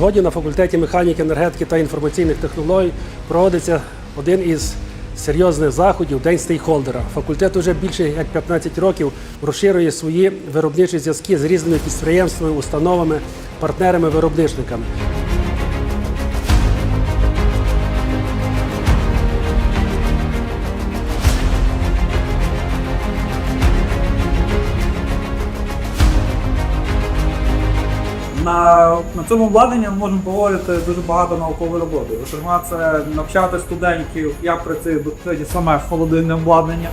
Сьогодні на факультеті механіки, енергетики та інформаційних технологій проводиться один із серйозних заходів День стейкхолдера. Факультет уже більше як 15 років розширює свої виробничі зв'язки з різними підприємствами, установами, партнерами-виробничниками. На, на цьому обладнанні ми можемо проводити дуже багато наукової роботи. Зокрема, це навчати студентів, як працює безпосередньо саме холодильне обладнання.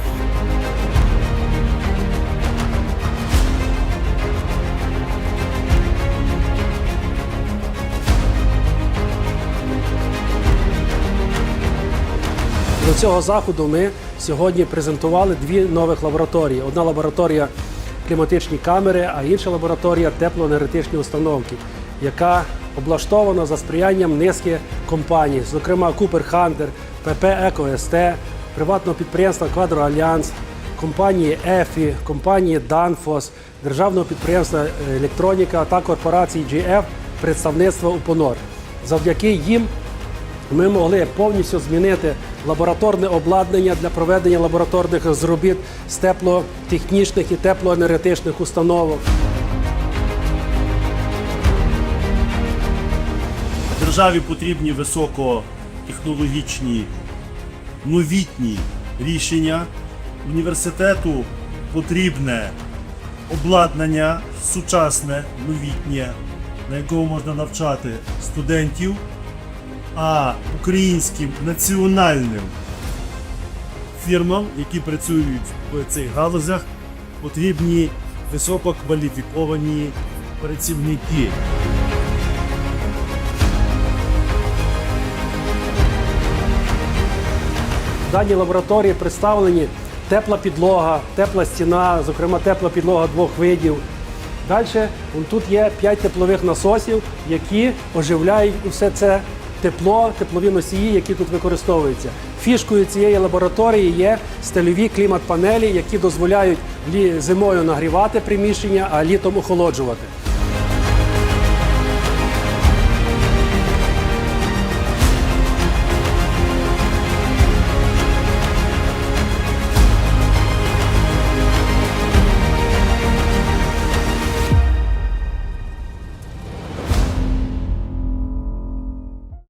До цього заходу ми сьогодні презентували дві нових лабораторії. Одна лабораторія кліматичні камери, а інша лабораторія теплоенергетичні установки, яка облаштована за сприянням низки компаній, зокрема Купер Хантер, ПП «Еко-СТ», приватного підприємства Квадро Альянс, компанії ЕФІ, компанії Данфос, державного підприємства Електроніка та корпорації GF представництва УПОНОР. Завдяки їм ми могли повністю змінити лабораторне обладнання для проведення лабораторних зробіт з теплотехнічних і теплоенергетичних установок. Державі потрібні високотехнологічні новітні рішення. Університету потрібне обладнання сучасне, новітнє, на якому можна навчати студентів, а українським національним фірмам, які працюють в цих галузях, потрібні висококваліфіковані працівники. В даній лабораторії представлені тепла підлога, тепла стіна, зокрема тепла підлога двох видів. Далі тут є 5 теплових насосів, які оживляють усе це тепло, теплові носії, які тут використовуються. Фішкою цієї лабораторії є стильові клімат-панелі, які дозволяють зимою нагрівати приміщення, а літом охолоджувати.